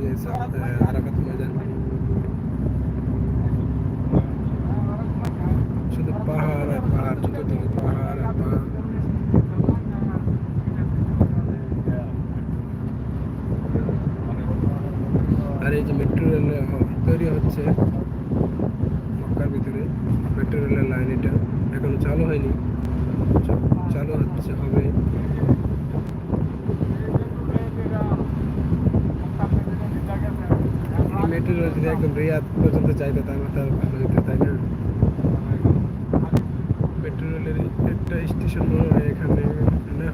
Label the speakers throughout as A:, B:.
A: যে সা- আহ, আরাফাত ময়দান শুধু পাহাড় আর পাহাড় চতুর্দিকে পাহাড় আর পাহাড় আর এই যে মেট্রো রেল তৈরি হচ্ছে মক্কার ভিতরে মেট্রো রেলের লাইন এটা এখনও চালু হয়নি চ- চালু হচ্ছে হবে মেট্রো রেল যদি একদম রিয়াদ পর্যন্ত যাইতো তাহলে তার ভালো হতো তাই না মেট্রো রেলের একটা স্টেশন মনে হয় এখানে না?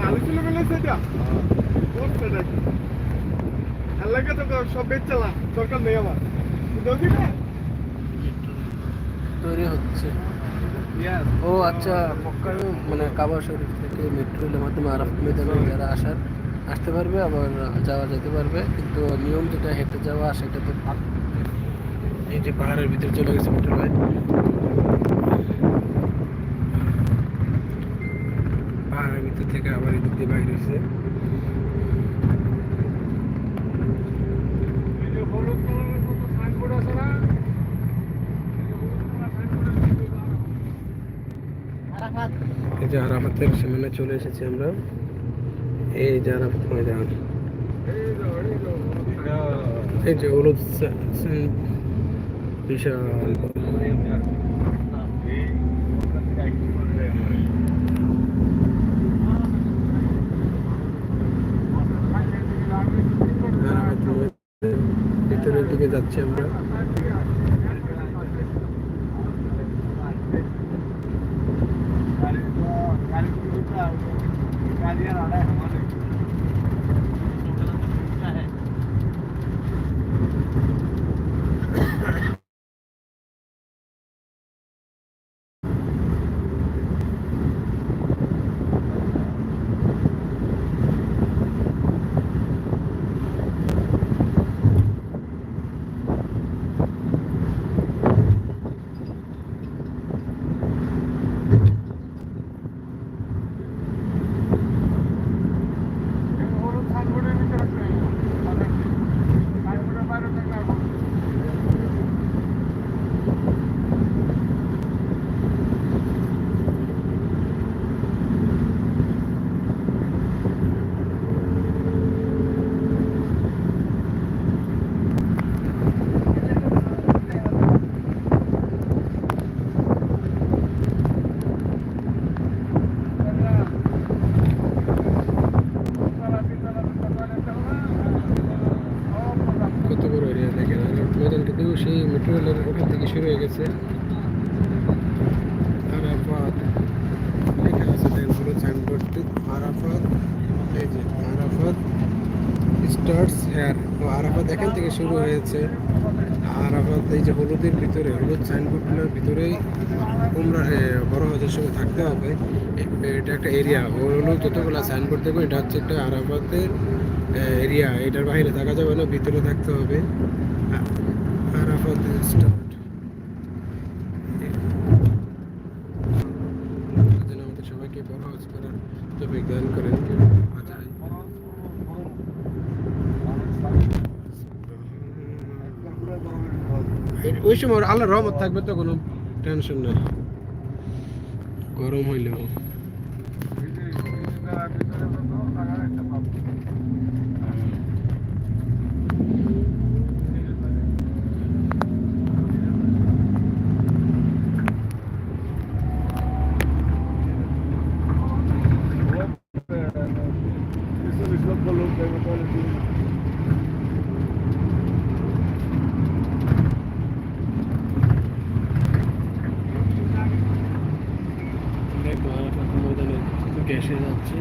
B: ভালো ছিল বলে সেটা করছে নাকি এলাকা তো সব বেচালাম সরকার নেই আমার। দেখি না
A: তৈরি হচ্ছে। ও আচ্ছা মানে কাবা শরীফ থেকে মেট্রো রেলের মাধ্যমে ময়দানে যারা আসার আসতে পারবে, আবার যাওয়া যেতে পারবে, কিন্তু নিয়ম যেটা, হেঁটে যাওয়া, সেটা তো এই যে পাহাড়ের ভিতরে চলে গেছে মেট্রো পাহাড়ের ভিতর থেকে আবার এদিক দিয়ে বাইরে হয়েছে।
B: এই
A: এই সামনে চলে এসেছি আমরা। এই যে আরাফাত ময়দান এই যে হলুদ বিশাল। ভিতরের দিকে যাচ্ছি আমরা।
B: হলুদ সাইনবোর্ডের ভিতরে সাইনবোর্ডের বাইরে থাকলে
A: কত বড় এরিয়া দেখেন আর ময়দানটা দিয়েও সেই মেট্রো রেলের ওখান থেকে শুরু হয়ে গেছে। আরাফাত লেখা আছে পুরো সাইনবোর্ডটি আরাফাত, এই যে আরাফাত স্টার্টস হেয়ার ও আরাফাত এখান থেকে শুরু হয়েছে। আরাফাত এই যে হলুদের ভিতরে, হলুদ সাইনবোর্ডগুলোর ভিতরেই তোমরা বড় হজের সময় থাকতে হবে। এটা একটা এরিয়া হলুদ যতগুলো সাইনবোর্ড দেখো এটা হচ্ছে একটা আরাফাতের এরিয়া এটার বাইরে থাকা যাবে না, ভিতরে থাকতে হবে। আমাদের সবাইকে বড় হজ জ্ঞান করেন ওই সময় আল্লাহ রহমত থাকবে তো কোনো টেনশন নেই। গরম হইলেও দেখো আরাফাত ময়দানে গ্যাসে যাচ্ছে।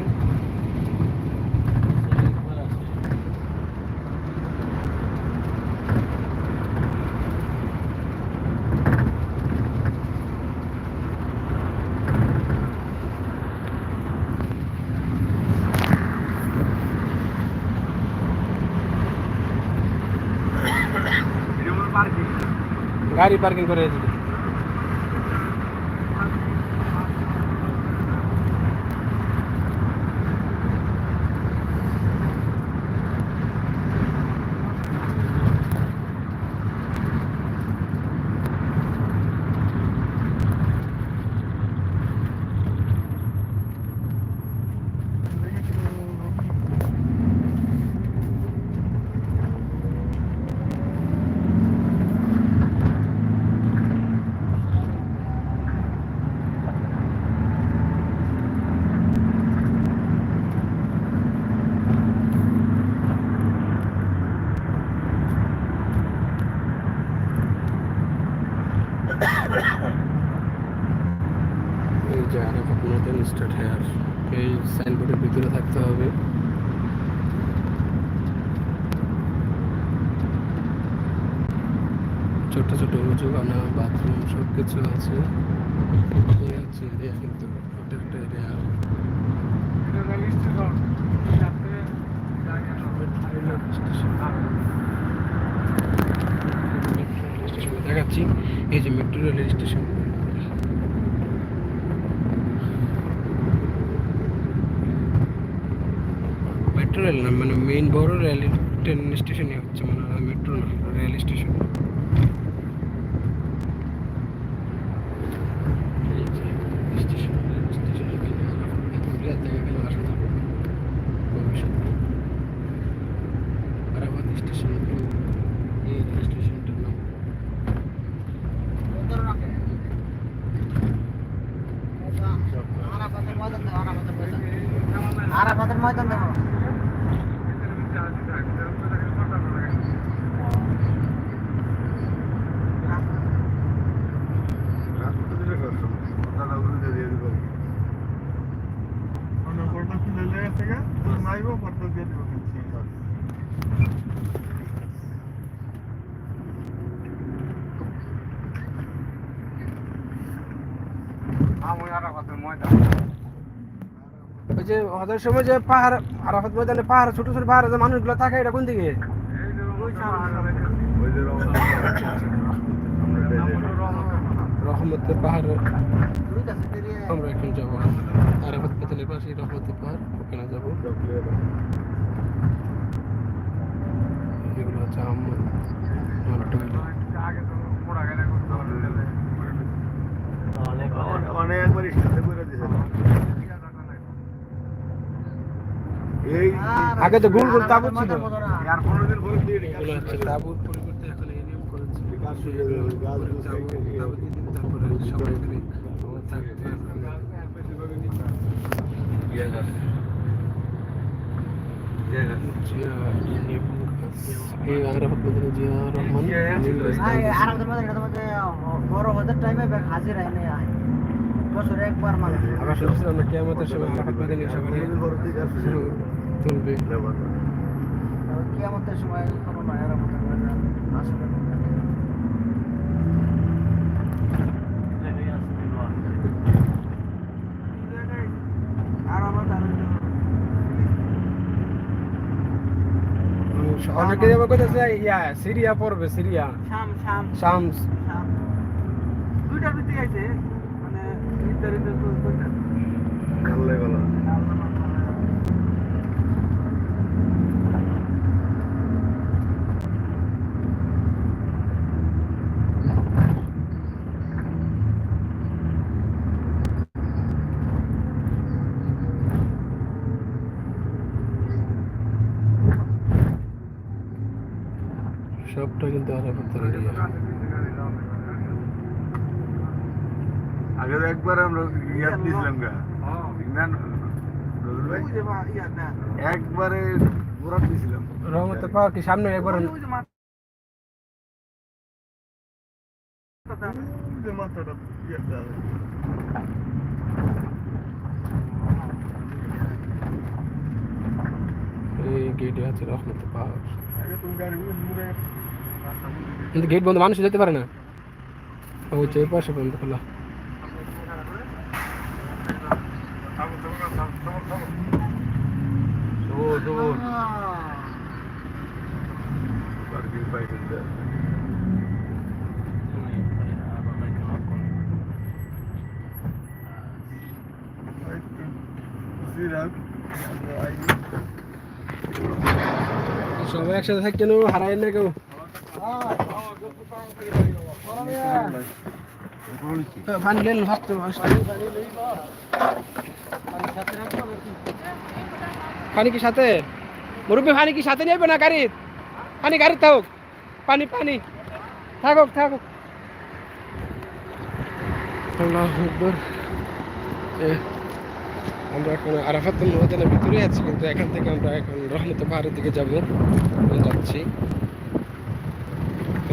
A: গাড়ি পার্কিং করে দিতে। এই জায়গাটা কখনোতেন স্টার্ট হেয়ার এই সাইনবোর্ডের ভিতরে থাকতে হবে। ছোট ছোট উঁচু আনা বাথরুম সব কিছু আছে এরিয়া কিন্তু এরিয়া
B: সাথে
A: স্টেশনে দেখাচ্ছি এই যে মেট্রো রেলের স্টেশন মেট্রো রেল না মানে মেইন বড় রেল ট্রেন স্টেশনই হচ্ছে মানে মেট্রো না রেল স্টেশন এই যে স্টেশন রেল স্টেশন এখানে এত বিরাট জায়গা গেলে আসা যাবে ভবিষ্যতে আরাবাদ স্টেশন টু এই স্টেশনটার নাম
C: আরাফাতের ময়দান দেখো
B: পর্দা খুলে লেগে থেকে তোর নাইবো পর্দা দিয়ে দিব আমি আরাফাতের ময়দান
A: ওই যে হজের সময় যে পাহাড় আরাফাত ময়দানে পাহাড় ছোট ছোট পাহাড় যে মানুষগুলো থাকে এটা কোন দিকে? রহমতের পাহাড়। আমরা এখন যাব আরাফাত ময়দানের পাশে রহমতের পাহাড়। ওখানে যাব। এগুলো হচ্ছে
B: এই
A: আগে তো গোল গোল তাবুত ছিল।
B: আর পনেরো দিন পরে দিয়ে
A: এগুলো হচ্ছে তাবুত পরিবর্তে এখন এরিয়াম করেছে। তারপরে সবাই থাকতে জিয়া এই আরাফাত ময়দানে জিয়া রহমান নীল রাস্তা
C: আরাফাতের ময়দান এটার মধ্যে বড় হজের আইনে আয় বছরে একবার মানে
A: আবার শুনছিলাম না কেয়ামতের সময় আরাফাত ময়দানে সবাই তুলবে
C: সময় কোনো নয় ময়দান আসলে আর আমাদের
A: অনেকে যাবে কোথাছে ইয়া সিরিয়া পড়বে সিরিয়া।
C: শাম শাম।
A: শামস।
C: শাম। দুইটার ভিতরে আছে মানে নির্ধারিত তো- দুইটা।
B: ভালো গেল
A: সবটা কিন্তু আরাফাতের এরিয়া
B: আগে একবার আমরা ইয়াদ দিয়েছিলাম গা। ইমরান রজুল ভাই?
C: ওই যে মা- ইয়া না।
B: একবারে ঘোরাত দিয়েছিলাম
A: রহমতের পাওয়ার কি? সামনে একবার
C: ওই যে মা-
B: যে মাথাটা
A: এই গেটে আছে রহমতের পাহাড়
B: তুমি গাড়ি মুড়ে
A: কিন্তু গেট বন্ধ, মানুষ যেতে পারে না। ওই যে পাশে বন্ধ খোলা সবাই একসাথে থাকি কেন হারাই না কেউ। পানি কি সাথে? মুরব্বী, পানি কি সাথে নেবে না গাড়ি পানি গাড়ি থাকুক। পানি পানি। থাকুক থাকুক। আমরা এখন আরাফাত মহাজনের ভিতরে আছি, কিন্তু এখান থেকে আমরা এখন রহমত পাহাড়ের দিকে যাব। যাচ্ছি।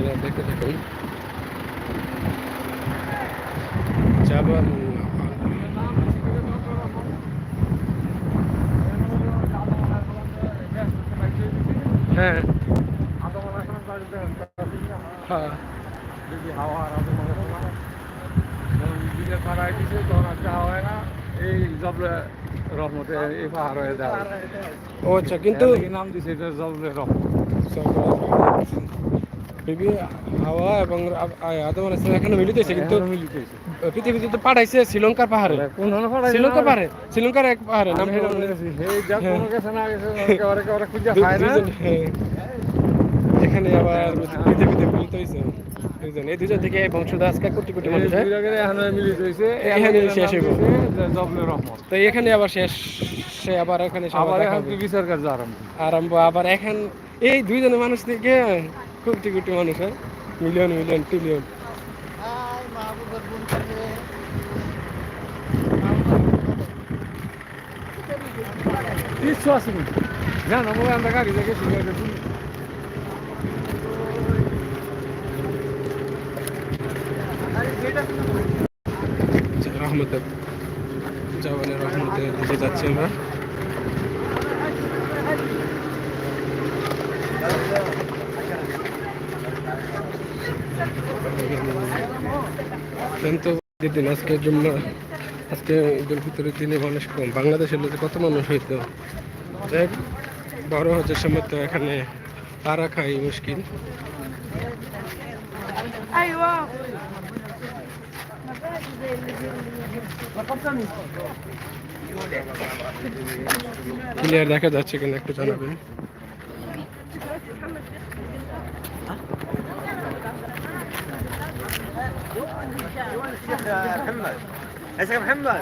A: আপনারা দেখতে থাকুন। জাবানুল হ্যাঁ। হ্যাঁ।
B: যদি হাওয়া আর দিকে খারাপ দিছে তখন আজকে হাওয়া না এই জবলে রহমতে। এই পাহাড় হয়ে যায়
A: আচ্ছা কিন্তু
B: নাম দিছে এটা জবলে রহমত।
A: বিবি হাওয়া এবং আদম এখানে কিন্তু
B: মিলিত হয়েছে।
A: পৃথিবীতে তো পাঠাইছে শ্রীলঙ্কার পাহাড়ে।
B: কোন ধরনের পাহাড়?
A: শ্রীলঙ্কার পাহাড়ে? শ্রীলঙ্কার এক পাহাড়ে নাম হ্যাঁ। এখানে আবার পৃথিবীতে মিলিত হয়েছে। দুজন এই দুজন থেকে বংশধর আজকে কোটি কোটি মানুষ হ্যাঁ?
B: মিলিত হয়েছে,
A: এখানে শেষ হইব। তো এখানে আবার শেষ সে আবার এখানে
B: আবার বিচার কার্য আরম্ভ।
A: আরম্ভ আবার এখন এই দুইজনের মানুষ থেকে কোটি কোটি মানুষ হ্যাঁ মিলিয়ন মিলিয়ন ট্রিলিয়ন
C: হাই মাহবুবের বোন থাকে
B: কিচ্ছু আছে কিন্তু জানো বলে আমরা গাড়ি দেখে শুনে গেছি
A: রহমতে জওয়ানের রহমতে দিতে যাচ্ছি আমরা কিন্তু দিন আজকের জন্য, আজকে ঈদের ভিতরের দিনে মানুষ কম। বাংলাদেশের লোকে কত মানুষ হইতো? এক বড় হজের সময় তো এখানে পা রাখাই মুশকিল। ক্লিয়ার দেখা যাচ্ছে কিনা একটু জানাবেন।
C: ऐसे محمد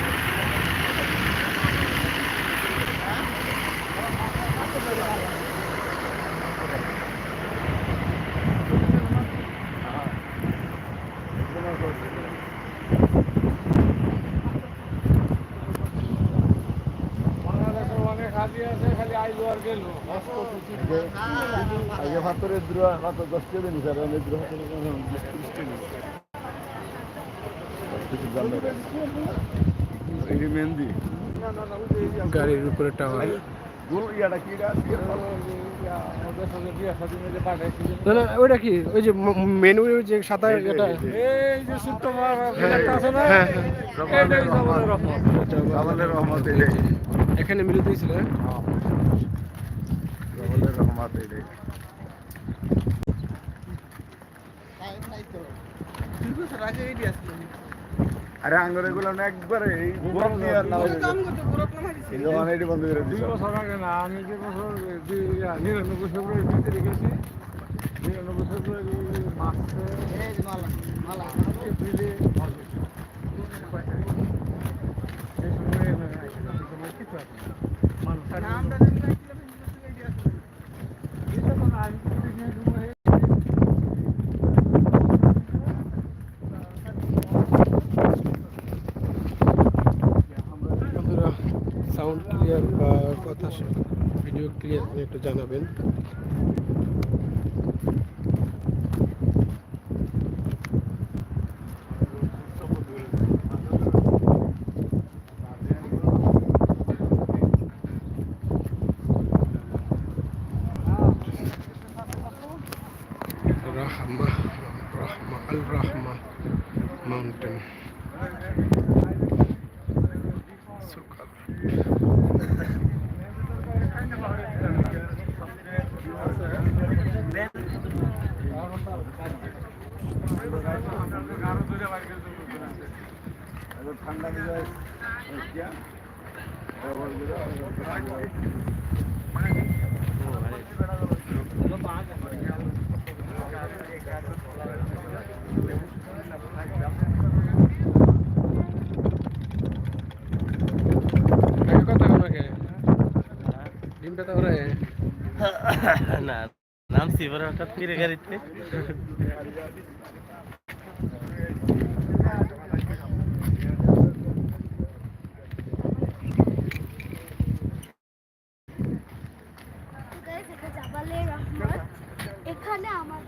B: কিছু
D: আগে ভাতরে দ্রুয়া ভাত দশ কেজি এই মেহেন্দি।
A: গাড়ির উপরে টাওয়ার
B: মিলে
A: না না ওইটা কি? ওই যে মেনু যে সাদা এটা।
B: এই যে ছোট্ট এটাই
D: আরে আঙ্গুর এগুলো একবারে এই দিয়ে আর না এই দোকান এটি বন্ধ করে
B: দুই বছর আগে না আমি যে বছর নিরানব্বই ফেব্রুয়ারি ভিতরে গেছি নিরানব্বই ফেব্রুয়ারি মাসে এপ্রিলে এই সময় কিছু আছে মানুষ এই তো না, আমি তো দেখি এই সময়
A: বন্ধুরা সাউন্ড ক্লিয়ার বা কথা ভিডিও ক্লিয়ার একটু জানাবেন। আগে কথা কোন আগে ডিমটা তো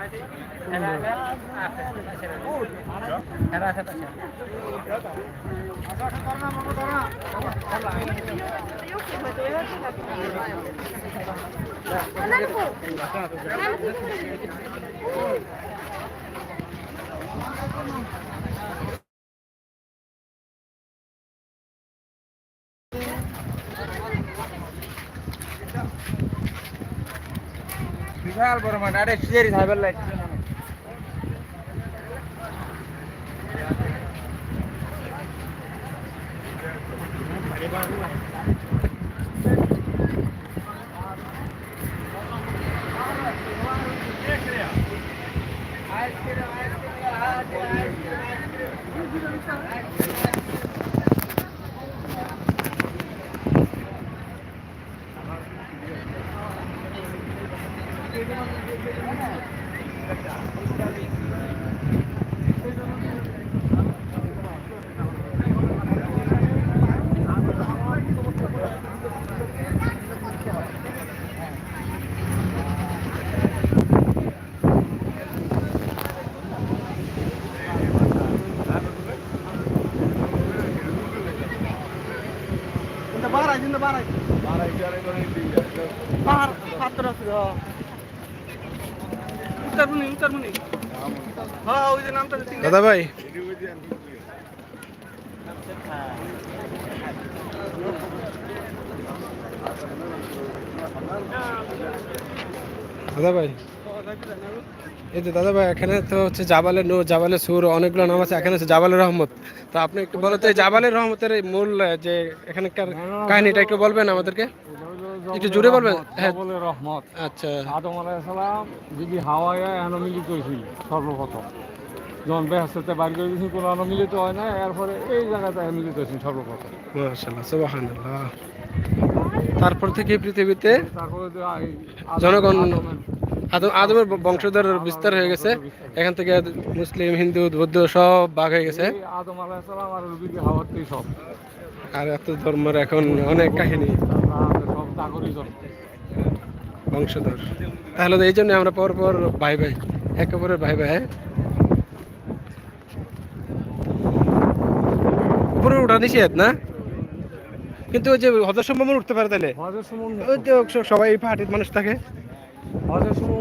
E: هذه ثلاثة عشر ثلاثة عشر.
C: বিশাল বড় মাঠ আরে সিজারি cyber light Thank you. Thank you.
A: দাদা ভাই দাদা ভাই এই যে দাদা ভাই এখানে তো হচ্ছে জাবালে নূর জাবালে সুর অনেকগুলো নাম আছে এখানে হচ্ছে জাবালের রহমত। তো আপনি একটু বলো তো এই জাবালের রহমতের এই মূল যে এখানকার কাহিনীটা একটু বলবেন আমাদেরকে? একটু জোরে বলবেন? হ্যাঁ।
B: রহমত। আচ্ছা। আদম আলাইসালাম যদি হাওয়ায় এখন মিলিত হয়েছিল সর্বপ্রথম। যখন বেহাস্তে বাড়ি করে গেছি কোনো মিলিত হয় না এরপরে এই জায়গাতে মিলিত হয়েছিল সর্বপ্রথম।
A: সুবহানাল্লাহ। তারপর থেকে পৃথিবীতে জনগণ
B: আদমের-
A: আদম আদমের বংশধর বিস্তার হয়ে গেছে। এখান থেকে মুসলিম হিন্দু বৌদ্ধ সব ভাগ হয়ে গেছে।
B: আদম আলাইসালাম আর সব।
A: আর এত ধর্মের এখন অনেক কাহিনী।
B: সব নাগরিক
A: বংশধর। তাহলে এই জন্য আমরা পর পর ভাই ভাই একে অপরের ভাই ভাই উপরে উঠা নিষেধ না? কিন্তু ওই যে হজর সম্ভব উঠতে পারে তাহলে? ওই যে সবাই পাহাড়ির মানুষ থাকে।
B: হজর সম্ভব